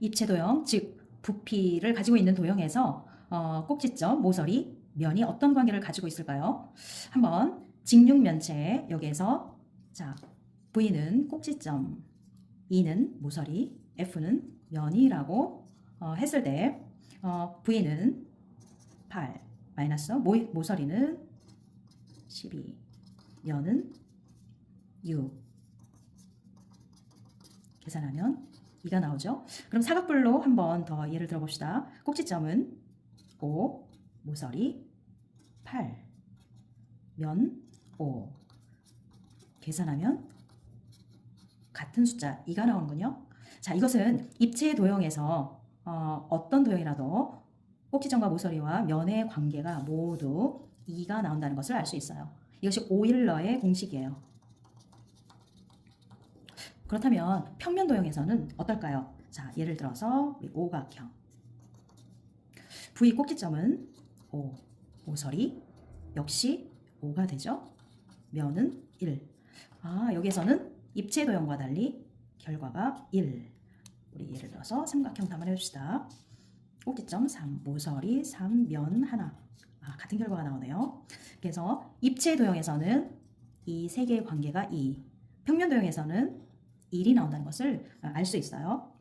입체 도형, 즉 부피를 가지고 있는 도형에서 어, 꼭지점, 모서리, 면이 어떤 관계를 가지고 있을까요? 한번 직육면체 여기에서 자 V는 꼭지점, E는 모서리, F는 면이라고 어, 했을 때 어, V는 8 마이너스 모, 모서리는 12 면은 6 계산하면 2가 나오죠. 그럼 사각불로 한 번 더 예를 들어봅시다. 꼭지점은 5, 모서리 8, 면 5. 계산하면 같은 숫자 2가 나오는군요. 자, 이것은 입체 도형에서 어, 어떤 도형이라도 꼭지점과 모서리와 면의 관계가 모두 2가 나온다는 것을 알 수 있어요. 이것이 오일러의 공식이에요. 그렇다면 평면 도형에서는 어떨까요? 자, 예를 들어서 오각형. V 꼭지점은 5, 모서리 역시 5가 되죠. 면은 1. 아, 여기에서는 입체 도형과 달리 결과가 1. 우리 예를 들어서 삼각형 한번 해봅시다. 꼭지점 3, 모서리 3, 면 하나. 아, 같은 결과가 나오네요. 그래서 입체 도형에서는 이 세 개의 관계가 2, 평면 도형에서는 1이 나온다는 것을 알 수 있어요.